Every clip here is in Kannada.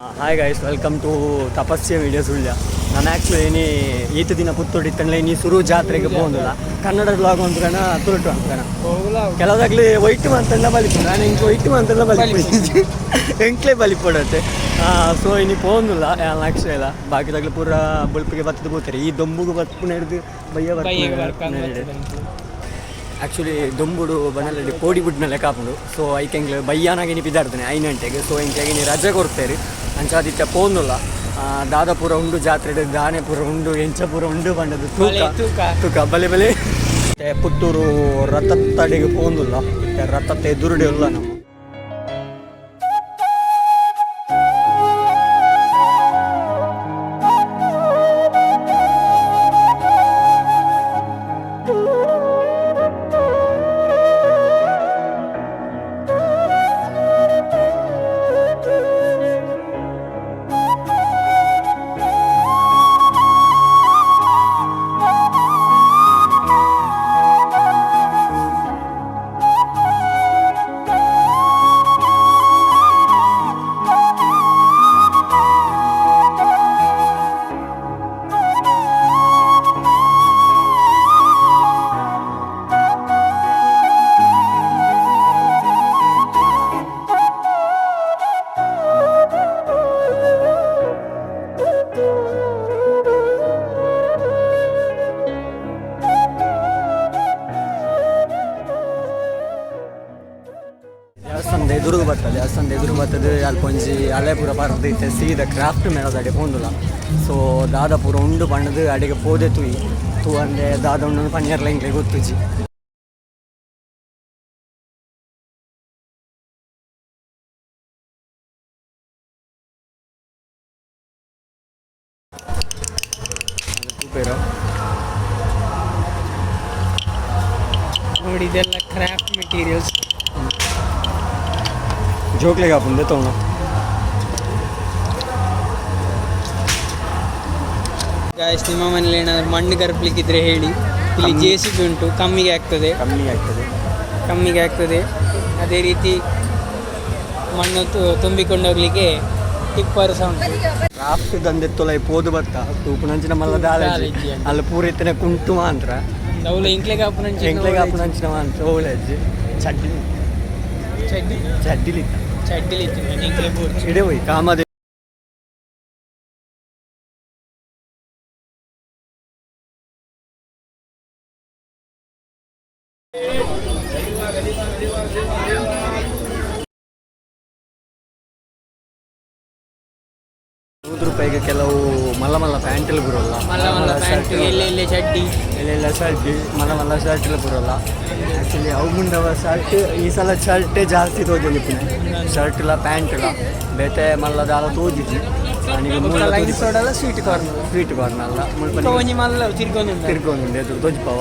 ಹಾಯ್ ಗಾಯಸ್ ವೆಲ್ಕಮ್ ಟು ತಪಸ್ಸಿಯ ವಿಡಿಯೋ ಸುಳ್ಯ ನಾನು ಆ್ಯಕ್ಚುಲಿ ಏನಿ ಈತ ದಿನ ಪುತ್ತೂಡಿ ತಂಡ ನೀ ಸುರು ಜಾತ್ರೆಗೆ ಬಂದಿಲ್ಲ ಕನ್ನಡ ಬ್ಲಾಗ್ ಒಂದು ಕಣ ತುರುಟು ಅಂತ ಕಣ. ಕೆಲವದಾಗಲಿ ವೈಟ್ ಮಂತೆಲ್ಲ ಬಲಿಪು ನಾನು ಇಂಕ್ ವೈಟ್ ಮಂತೆಲ್ಲ ಬಲಿಪು ಎಂಕ್ಲೆ ಬಲಿಪಡತ್ತೆ ಸೊ ಇನಿ ಪೋಂದಿಲ್ಲ ಆ್ಯಕ್ಚುಲಿ ಇಲ್ಲ ಬಾಕಿದಾಗಲಿ ಪೂರ ಬಲ್ಪಿಗೆ ಬತ್ತದ ಬೋತಾರೆ ಈ ದೊಂಬುಗೆ ಬತ್ಪು ಹಿಡಿದು ಬಯ್ಯ ಬರ್ತದೆ ಆ್ಯಕ್ಚುಲಿ ದೊಂಬುಡು ಬನ್ನಲ್ಲಿ ಕೋಡಿ ಬಿಡ್ನಲ್ಲೇ ಕಾಪುಂಡು. ಸೊ ಐಕೆಂಗ್ಲೆ ಬಯ್ಯಾನಾಗಿ ನೀ ಬಿದ್ದಾಡ್ತಾನೆ ಗಂಟೆಗೆ. ಸೊ ಇಂಕಾಗಿ ನೀ ರಜೆ ಕೊಡ್ತೇರಿ ಅಂಚಾದಿತ್ಯ ಪೋನುಲ್ಲ. ದಾದಾಪುರ ಉಂಡು ಜಾತ್ರೆ ದಾನೆಪುರ ಉಂಡು ಎಂಚಪುರ ಉಂಡು ಬಂಡದು ತೂಕ. ತೂಕ. ಬಲೆ ಬಲೆ. ಪುತ್ತೂರು ರಥತ್ತಡೆಗೆ ಪೋಂದುಲ್ಲ ರಥತ್ತ ಎದುರುಡೆ ಉಲ್ಲ ನಮ್ಮ ಬರ್ತದೆ ದೇವಸ್ಥಾನದ ಎದುರು ಬರ್ತದೆ ಅಲ್ಲಿ ಒಂಜಿ ಅಲೆ ಪೂರ ಬರ್ತೈತೆ ಸೀದಾ ಕ್ರಾಫ್ಟ್ ಮೇಳದಡೆ ಪೋಂದುಲ ಸೊ ದಾದ ಪೂರ ಉಂಡು ಬಣ್ಣದು ಅಡಿಗೆ ಪೋದೆ ತುಯಿ. ತೂ ಅಂದ್ರೆ ದಾದ ಉಂಡು ಪನ್ನೀರ್ಲ ಇಂಗ್ಲೆ ಗೊತ್ತುಜಿ. ಜೋಕ್ಲೆಗೆ ಹಾಪುಂದೆ ತೋಣ ಗಾಯಸ್ ನಿಮ್ಮ ಮನೇಲಿ ಏನಾದ್ರು ಮಣ್ಣು ಕರಪ್ಲಿಕ್ಕಿದ್ರೆ ಹೇಳಿ. ಇಲ್ಲಿ ಜೆ ಸಿ ಬಿ ಉಂಟು ಕಮ್ಮಿಗೆ ಆಗ್ತದೆ. ಕಮ್ಮಿ ಆಗ್ತದೆ. ಕಮ್ಮಿಗೆ ಆಗ್ತದೆ. ಅದೇ ರೀತಿ ಮಣ್ಣು ತುಂಬಿಕೊಂಡು ಹೋಗ್ಲಿಕ್ಕೆ ಟಿಪ್ಪರ್ ಸಹ ಉಂಟು. ಕ್ರಾಫ್ಟ್ ದಂದೆತ್ತೊಲ ಪೋದು ಬತ್ತ ತೂಪುನಂಚಿನ ಮಲ್ಲ ಅಂತ. ಅಲ್ಲಿ ಪೂರ ಇತ್ತನೆ ಕುಂಟು ಮಾತ್ರ. ಅವಳು ಇಂಕ್ಲೆಗೆ ಹಾಪುನಂಚಿ ಎಂಕ್ಲೆಗೆ ಹಾಪುನಂಚಿನ ಮಾತ್ರ ಓಳೆಜ್ಜಿ ಚಡ್ಡಿ. ಚಡ್ಡಿ. ಚಡ್ಡಿಲಿತ್ತ. ಚಡ್ಡಿಲಿ ಇತ್ತು ಇಂಕ್ಲೆ ಬೂರ್ಚಿ ಇಡೆ ಹೋಯ್ ಕಾಮದೆ ನೂರು ರೂಪಾಯಿಗೆ ಕೆಲವು ಮಲ್ಲ ಮಲ್ಲ ಪ್ಯಾಂಟಲ್ಲಿ ಬರೋಲ್ಲ ಮಲ್ಲ ಮಲ್ಲ ಪ್ಯಾಂಟ್ ಎಲ್ಲೆ ಎಲ್ಲೆ ಚಡ್ಡಿ? ಎಲ್ಲೆಲ್ಲ ಶರ್ಟ್ ಮಲ್ಲ ಮಲ್ಲ ಶರ್ಟ್ ಎಲ್ಲ ಬರೋಲ್ಲ ಆ್ಯಕ್ಚುಲಿ ಅವು ಮುಂದವ ಶರ್ಟ್ ಈ ಸಲ ಶರ್ಟೇ ಜಾಸ್ತಿ ತೋಜಲಿಪ್ಪಿನ ಶರ್ಟ್ ಇಲ್ಲ ಪ್ಯಾಂಟ್ ಇಲ್ಲ. ಬೇತೆ ಮಲ್ಲ ದಾಲ ತೋಜಿದ್ವಿ ಸ್ವೀಟ್ ಕಾರ್ನ್ ಸ್ವೀಟ್ ಕಾರ್ನ್ ಅಲ್ಲ. ತಿರ್ಕೊಂಡು ತಿರ್ಕೊಂಡು ಎದುರು ತೋಜ್ಪವ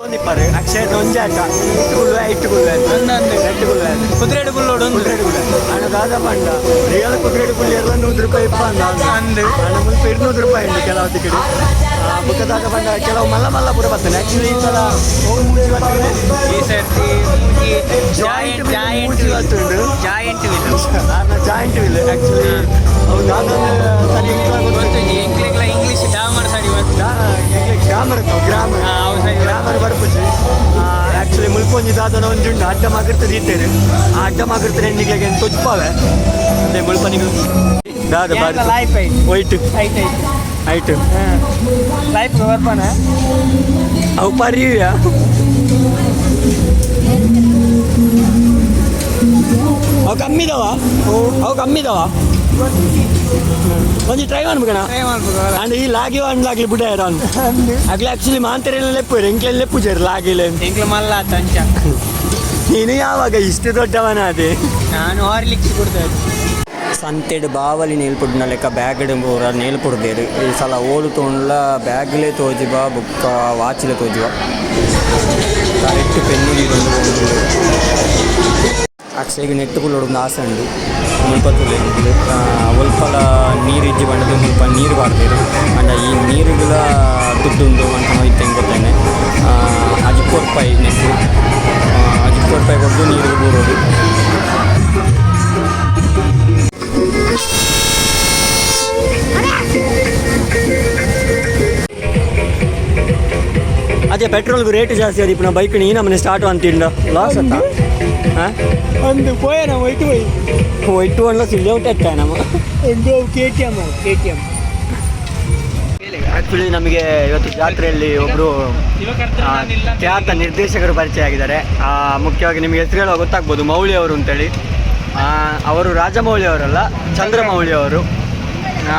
ನಿಪ್ಪಾರೆ ಅಕ್ಷಯ ಒಂಜೆ ಆಟ ಇಟ್ಟುಕೊಳ್ಳುವ ಇಟ್ಟುಕೊಳ್ಳುವ ಒಂದೊಂದು ಗಟ್ಟುಕೊಳ್ಳುವ ಕುದುರೆಡು ಕುಲ್ಲೋಡು ಒಂದು ಕುದುರೆಡು ಕುಲ್ಲ ಹಣ ದಾದ ಪಂಡ ರಿಯಲ್ ಕುದುರೆಡು ಕುಲ್ಲಿ ಎಲ್ಲ ನೂರು ರೂಪಾಯಿ ಇಪ್ಪ ಅಂದ ಅಂದು ಹಣ ಮುಲ್ಪ ಇರುನೂರು ರೂಪಾಯಿ ಉಂಟು ಕೆಲವು ತಿಕ್ಕಡಿ ಬುಕ್ಕ ದಾದ ಪಂಡ ಕೆಲವು ಮಲ್ಲ ಮಲ್ಲ ಪುರ ಬರ್ತದೆ ಆಕ್ಚುಲಿ ಈ ಸಲ ಈ ಸರ್ತಿ ಜಾಯಿಂಟ್ ಜಾಯಿಂಟ್ ಇವತ್ತುಂಡು ಜಾಯಿಂಟ್ ವಿಲ್ ನಾನು ಜಾಯಿಂಟ್ ವಿಲ್ ಆಕ್ಚುಲಿ ಅವ್ರು ನಾನೊಂದು ಸರಿ ಇಂಗ್ಲಿಷ್ ಡಾಮರ್ ಸರಿ ಇವತ್ತು ಗ್ರಾಮರ್ ಗ್ರಾಮರ್ ಹೌದು ಸರಿ. ಗ್ರಾಮರ್ ಬರ್ಪುಜಿ ಆ್ಯಕ್ಚುಲಿ ಮುಲ್ಪೊಂಜಿ ದಾದನ ಒಂಜುಂಡು ಅಡ್ಡ ಮಾಗಿರ್ತದೆ ಇತ್ತೇನೆ ಆ ಅಡ್ಡ ಮಾಗಿರ್ತದೆ ಹೆಣ್ಣಿಗೆ ತೊಜ್ಪಾವೆ ಅದೇ ಮುಲ್ಪನಿಗೆ ದಾದ ಬಾರಿ ಲೈಫ್ ಐಟ್ ವೈಟ್ ಐಟ್ ಐಟ್ ಆಯ್ತು ಲೈಫ್ ಬರ್ಪಾನ ಅವು ಪರಿವ್ಯಾ ಅವು ಕಮ್ಮಿ ಇದಾವ ಅವು ಕಮ್ಮಿ ಇದಾವ ಒಂಜಿ ಟ್ರೈ ಮಾಡ್ಬೇಕಣ ಟ್ರೈ ಮಾಡ್ಬೇಕು ಅಂಡ್ ಈ ಲಾಗಿ ಅಂಡ್ಲಾಗ್ಲಿ ಬಿಡ ಇರೋನ್ ಆಗ್ಲಿ ಆಕ್ಚುಲಿ ಮಾಂತರೆಲ್ಲ ಲೆಪ್ಪು ಎಂಕ್ಲೆ ಲೆಪ್ಪುಜಾರು ಲಾಗಿಲೆ ಎಂಕ್ಲೆ ಮಲ್ಲ ತಂಚ ನೀನು ಯಾವಾಗ ಇಷ್ಟು ದೊಡ್ಡವನ ಅದೇ ನಾನು ಹಾರ್ಲಿಕ್ಸ್ ಕೊಡ್ತೇವೆ ಸಂತೆಡ್ ಬಾವಲಿ ನೇಲ್ಪುಡ್ನ ಲೆಕ್ಕ ಬ್ಯಾಗ್ ಪೂರ ನೇಲ್ಪುಡ್ದೇರು ಈ ಸಲ ಓಲು ತೊಂಡ್ಲ ಬ್ಯಾಗ್ಲೆ ತೋಜಿಬ ಬುಕ್ಕ ವಾಚ್ಲೆ ತೋಜಿಬ. ಕರೆಕ್ಟ್ ಪೆನ್ನಿಗೆ ಆಚೆಗೆ ನೆಟ್ಟುಕೊಳ್ಳೋಡು ಒಂದು ಆಸೆ ಉಂಡು ಮುಲ್ಪ ತುಲೆ ಒಲ್ಪಲ ನೀರು ಇಜ್ಜಿ ಬಂಡದು ಮುಲ್ಪ ನೀರು ಬಾಡ್ತೀರು ಅಂಡ ಈ ನೀರುಗಳ ದುಡ್ಡುಂಡು ಅಂತ ಇತ್ತೆ ಗೊತ್ತೇನೆ ಅದು ಕೊರ್ಪಾಯಿ ನೆಟ್ಟು. ಅದು ಕೊರ್ಪಾಯಿ ಕೊಟ್ಟು ನೀರು ಬೂರೋದು. ಅದೇ ಪೆಟ್ರೋಲ್ಗೆ ರೇಟ್ ಜಾಸ್ತಿ ಅದಿಪ್ಪ ನಾ ಬೈಕ್ ನೀ ನಮ್ಮನೆ ಸ್ಟಾರ್ಟ್ ಅಂತಿಂಡ ಲಾಸ್ ಅಂತ ಒಂದು ಪೋಯ ನಾವು ಒಯ್ತು ಹೋಯ್. ಒಯ್ಟು ಅಣ್ಣ ಸಿಳ್ಳೆ ಉಂಟೆ ನಮ್ಮ. ಒಂದು K T M K T M actually ನಮಗೆ ಇವತ್ತು ಜಾತ್ರೆಯಲ್ಲಿ ಒಬ್ಬರು ಖ್ಯಾತ ನಿರ್ದೇಶಕರು ಪರಿಚಯ ಆಗಿದ್ದಾರೆ. ಆ, ಮುಖ್ಯವಾಗಿ ನಿಮಗೆ ಹೆಸರು ಗೊತ್ತಾಗ್ಬೋದು ಮೌಳಿ ಅವರು ಅಂತೇಳಿ. ಆ, ಅವರು ರಾಜಮೌಳಿ ಅವರಲ್ಲ ಚಂದ್ರಮೌಳಿ ಅವರು.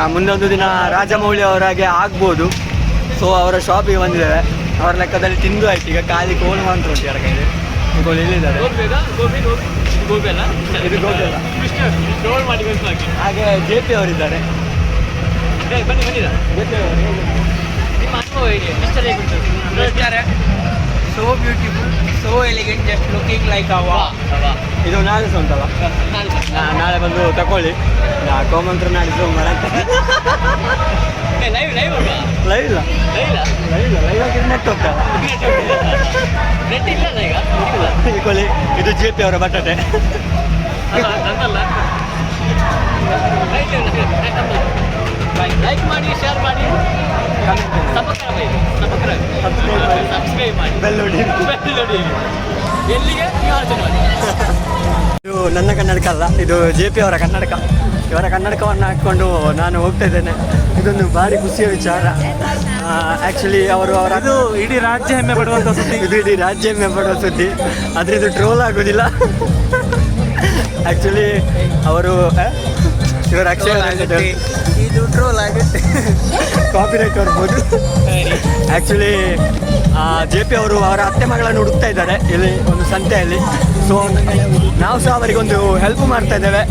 ಮುಂದೊಂದು ದಿನ ರಾಜಮೌಳಿ ಅವರಾಗೆ ಆಗ್ಬೋದು. ಸೊ ಅವರ ಶಾಪಿಗೆ ಬಂದಿದ್ದಾರೆ. ಅವರ ಲೆಕ್ಕದಲ್ಲಿ ತಿಂದು ಆಯ್ತು ಈಗ ಖಾಲಿ ಕೋಲ್ ಮಾತ್ರ ಉಂಟು ಯಾರ ಕೈಲಿ ಕೋಲ್ ಇಲ್ಲಿದ್ದಾರೆ ಇದು ಗೋಬಿ ಅಲ್ಲ ಹಾಗೆ ಜೆ ಪಿ ಅವರಿದ್ದಾರೆ. So beautiful so elegant just looking like ಅವ ಇದು ನಾಳೆ ಸಹ ಉಂಟಲ್ಲ? ನಾಳೆ ಬಂದು ತಕೊಳ್ಳಿ. ನಾ ಕೋಮಂತ್ರ ನಾಡಿದ್ದು ಲೈವ್ ಲೈವ್ ಇಲ್ಲ. ಇಕೊಳ್ಳಿ ಇದು ಜೆ ಪಿ ಅವರ ಬಟಾಟೆ ಲೈಕ್ ಮಾಡಿ ಶೇರ್ ಮಾಡಿ. ಎಲ್ಲಿಗೆ ನನ್ನ ಕನ್ನಡಕ ಅಲ್ಲ, ಇದು ಜೆ ಪಿ ಅವರ ಕನ್ನಡಕ ಇವರ ಕನ್ನಡಕವನ್ನು ಹಾಕ್ಕೊಂಡು ನಾನು ಹೋಗ್ತಾ ಇದ್ದೇನೆ. ಇದೊಂದು ಭಾರಿ ಖುಷಿಯ ವಿಚಾರ. ಆ್ಯಕ್ಚುಲಿ ಅವರು ಅವರ ಅದು ಇಡೀ ರಾಜ್ಯ ಹೆಮ್ಮೆ ಪಡುವಂಥ ಸುದ್ದಿ. ಇದು ಇಡೀ ರಾಜ್ಯ ಹೆಮ್ಮೆ ಪಡುವ ಸುದ್ದಿ. ಆದರೆ ಇದು ಟ್ರೋಲ್ ಆಗೋದಿಲ್ಲ. ಆ್ಯಕ್ಚುಲಿ ಅವರು ಇವರ ಅಕ್ಷಯ ಇದು ಟ್ರೋಲ್ ಆಗುತ್ತೆ. ಕಾಪಿರೈಟ್ ಬರ್ಬೋದು ಆ್ಯಕ್ಚುಲಿ ಜೆ ಪಿ ಅವರು ಅವರ ಅತ್ತೆ ಮಗಳನ್ನು ಹುಡುಕ್ತಾ ಇದ್ದಾರೆ ಇಲ್ಲಿ ಒಂದು ಸಂತೆಯಲ್ಲಿ. ಸೊ ನಾವು ಸಹ ಅವರಿಗೊಂದು ಹೆಲ್ಪ್ ಮಾಡ್ತಾ ಇದ್ದೇವೆ.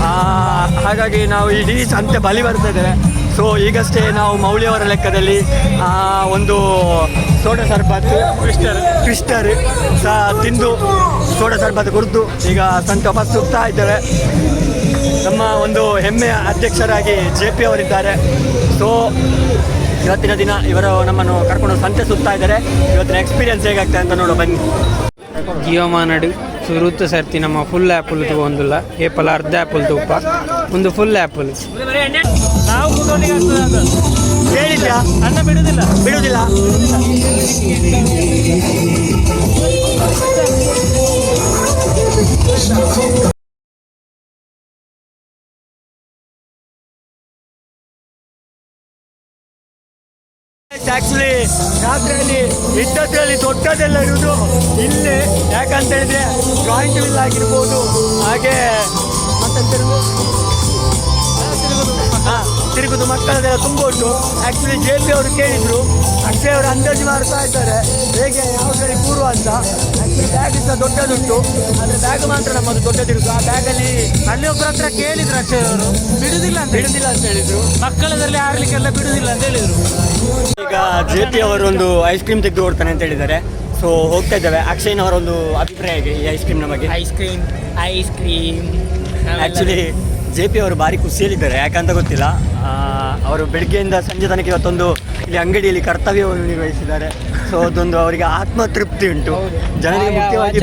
ಹಾಗಾಗಿ ನಾವು ಇಡೀ ಸಂತೆ ಬಲಿ ಬರ್ತಾ ಇದ್ದೇವೆ. ಸೊ ಈಗಷ್ಟೇ ನಾವು ಮೌಲ್ಯವರ ಲೆಕ್ಕದಲ್ಲಿ ಆ, ಒಂದು ಸೋಡಾ ಸರ್ಬತ್ ಕ್ರಿಸ್ಟರ್ ಕ್ರಿಸ್ಟರ್ ಸಹ ತಿಂದು ಸೋಡಾ ಸರ್ಬತ್ ಕುರಿತು ಈಗ ಸಂತೆ ವಾಪಸ್ ಸುತ್ತಾ ಇದ್ದೇವೆ. ನಮ್ಮ ಒಂದು ಹೆಮ್ಮೆಯ ಅಧ್ಯಕ್ಷರಾಗಿ ಜೆ ಪಿ ಅವರಿದ್ದಾರೆ. ಸೊ ಇವತ್ತಿನ ದಿನ ಇವರು ನಮ್ಮನ್ನು ಕರ್ಕೊಂಡು ಸಂತೆ ಸುತ್ತಾ ಇದ್ದಾರೆ. ಇವತ್ತಿನ ಎಕ್ಸ್ಪೀರಿಯನ್ಸ್ ಹೇಗಾಗ್ತದೆ ಅಂತ ನೋಡೋ ಬನ್ನಿ. ಜಿಯೋ ಸುರುತ್ತ ಸರ್ತಿ ನಮ್ಮ ಫುಲ್ ಆ್ಯಪಲ್ ಒಂದಿಲ್ಲ ಏಪಲ್ ಅರ್ಧ ಆ್ಯಪಲ್ ತುಪ್ಪ. ಒಂದು ಫುಲ್ ಆ್ಯಪಲ್ ನಾವು ಹೇಳಿದ್ಯಾ? ಅನ್ನ ಬಿಡುದಿಲ್ಲ. ಬಿಡುವುದಿಲ್ಲ ಆಕ್ಚುಲಿ ಜಾತ್ರೆಯಲ್ಲಿ ಇದ್ದದ್ರಲ್ಲಿ ದೊಡ್ಡದೆಲ್ಲ ಇರುವುದು ಇಲ್ಲೇ. ಯಾಕಂತ ಹೇಳಿದ್ರೆ ಜಾಯಿಂಟ್ ವಿಲ್ ಆಗಿರ್ಬೋದು. ಹಾಗೆ ಮತ್ತೆ ಹಾ, ತಿರುಗುದು ಮಕ್ಕಳದೆಲ್ಲ ತುಂಬ ಉಂಟು ಆಕ್ಚುಲಿ ಜೆ ಪಿ ಅವರು ಕೇಳಿದ್ರು. ಅಕ್ಷಯ್ ಅವರು ಅಂದಾಜು ಮಾಡ್ತಾ ಇದ್ದಾರೆ. ಹೇಗೆ ಯಾವ ಕಡೆ ಕೂರು ಅಂತ. ಆ್ಯಕ್ಚುಲಿ ಬ್ಯಾಗ್ ಸಹ ದೊಡ್ಡದುಂಟು. ಆದರೆ ಬ್ಯಾಗ್ ಮಾತ್ರ ನಮ್ಮದು ದೊಡ್ಡದಿರುದು. ಆ ಬ್ಯಾಗಲ್ಲಿ ಅಲ್ಲಿ ಒಬ್ಬರ ಹತ್ರ ಕೇಳಿದ್ರು ಅಕ್ಷಯ್ ಅವರು. ಬಿಡುದಿಲ್ಲ ಅಂತ ಬಿಡುದಿಲ್ಲ ಅಂತ ಹೇಳಿದರು. ಮಕ್ಕಳದಲ್ಲಿ ಆಡಲಿಕ್ಕೆಲ್ಲ ಬಿಡುದಿಲ್ಲ ಅಂತ ಹೇಳಿದರು. ಈಗ ಜೆ ಪಿ ಅವರು ಒಂದು ಐಸ್ ಕ್ರೀಮ್ ತೆಗೆದು ಕೊಡ್ತಾನೆ ಅಂತ ಹೇಳಿದ್ದಾರೆ. ಸೊ ಹೋಗ್ತಾ ಇದ್ದಾವೆ. ಅಕ್ಷಯ್ನವರ ಒಂದು ಅಭಿಪ್ರಾಯ ಹೇಗೆ ಈ ಐಸ್ ಕ್ರೀಮ್ನ ಬಗ್ಗೆ? Ice cream ice cream actually J P ಅವರು ಭಾರಿ ಖುಷಿಯಲ್ಲಿದ್ದಾರೆ. ಯಾಕಂತ ಗೊತ್ತಿಲ್ಲ. ಅವರು ಬೆಳಗ್ಗೆಯಿಂದ ಸಂಜೆ ತನಕ ಇವತ್ತೊಂದು ಇಲ್ಲಿ ಅಂಗಡಿಯಲ್ಲಿ ಕರ್ತವ್ಯವನ್ನು ನಿರ್ವಹಿಸಿದ್ದಾರೆ. ಸೊ ಅದೊಂದು ಅವರಿಗೆ ಆತ್ಮತೃಪ್ತಿ ಉಂಟು. ಜನರಿಗೆ ಮುಖ್ಯವಾಗಿ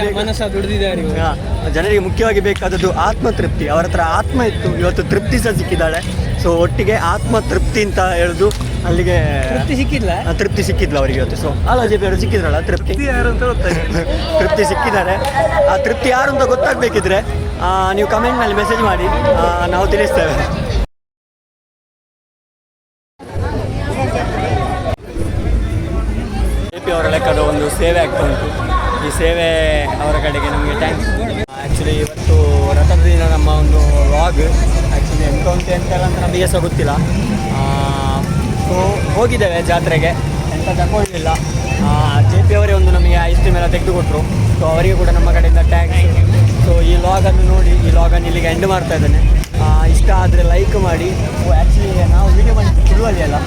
ಜನರಿಗೆ ಮುಖ್ಯವಾಗಿ ಬೇಕಾದದ್ದು ಆತ್ಮತೃಪ್ತಿ. ಅವರ ಹತ್ರ ಆತ್ಮ ಇತ್ತು. ಇವತ್ತು ತೃಪ್ತಿ ಸಹ ಸಿಕ್ಕಿದ್ದಾಳೆ. ಸೊ ಒಟ್ಟಿಗೆ ಆತ್ಮತೃಪ್ತಿ ಅಂತ ಹೇಳುದು ಅಲ್ಲಿಗೆ ತೃಪ್ತಿ ಸಿಕ್ಕಿಲ್ಲ ತೃಪ್ತಿ ಸಿಕ್ಕಿದ್ಲ ಅವರಿಗೆ ಇವತ್ತು. ಸೊ ಅಲ್ಲ ಜೆ ಪಿ ಅವರು ಸಿಕ್ಕಿದ್ರಲ್ಲ ತೃಪ್ತಿ? ಯಾರು ಅಂತ ಗೊತ್ತಾಗಿದೆ ತೃಪ್ತಿ ಸಿಕ್ಕಿದ್ದಾರೆ. ಆ ತೃಪ್ತಿ ಯಾರು ಅಂತ ಗೊತ್ತಾಗಬೇಕಿದ್ರೆ ನೀವು ಕಮೆಂಟ್ನಲ್ಲಿ ಮೆಸೇಜ್ ಮಾಡಿ ನಾವು ತಿಳಿಸ್ತೇವೆ. ಜೆ ಪಿ ಅವರ ಲೆಕ್ಕದ ಒಂದು ಸೇವೆ ಆಗ್ತಾ ಉಂಟು. ಈ ಸೇವೆ ಅವರ ಕಡೆಗೆ ನಮಗೆ ಥ್ಯಾಂಕ್ಸ್ ಆ್ಯಕ್ಚುಲಿ ಇವತ್ತು ರಥದ ದಿನ ನಮ್ಮ ಒಂದು ವ್ಲಾಗ್ ಆ್ಯಕ್ಚುಲಿ ಎಂತ ಅಂತ ಎಂತೆಲ್ಲ ಅಂತ ನಮಗೆ ಸಹ ಗೊತ್ತಿಲ್ಲ ಸೊ ಹೋಗಿದ್ದೇವೆ ಜಾತ್ರೆಗೆ. ಎಂತ ತಗೊಳ್ಳಿಲ್ಲ ಜೆ ಪಿ ಅವರೇ ಒಂದು ನಮಗೆ ಐಸ್ ಕ್ರೀಮ್ ಎಲ್ಲ ತೆಗೆದುಕೊಟ್ರು. ಸೊ ಅವರಿಗೆ ಕೂಡ ನಮ್ಮ ಕಡೆಯಿಂದ ಟ್ಯಾಂಕ್ಸ್ ಸೊ ಈ ಲಾಗನ್ನು ನೋಡಿ ಈ ಲಾಗನ್ನು ಇಲ್ಲಿಗೆ ಎಂಡ್ ಮಾಡ್ತಾ ಇದ್ದೇನೆ. ಇಷ್ಟ ಆದರೆ ಲೈಕ್ ಮಾಡಿ. ಆ್ಯಕ್ಚುಲಿ ನಾವು ವೀಡಿಯೋ ಮಾಡಿ ತುಳುವಲ್ಲಿ ಅಲ್ಲ.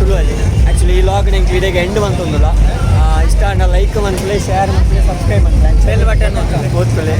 ತುಳುವಲ್ಲಿ ಆ್ಯಕ್ಚುಲಿ ಈ ಲಾಗ್ ನಿಮ್ಗೆ ವೀಡಿಯೋಗೆ ಎಂಡ್ ಬಂತೊಂದಿಲ್ಲ ಇಷ್ಟ ಲೈಕ್ ಮನ್ಸಲೆ ಶೇರ್ ಮನ್ಸಲೆ ಸಬ್ಸ್ಕ್ರೈಬ್ ಮಾಡ್ತಾರೆ ಬೆಲ್ ಬಟನ್ ಅಂತ ಓದ್ಕೊಳ್ಳಿ.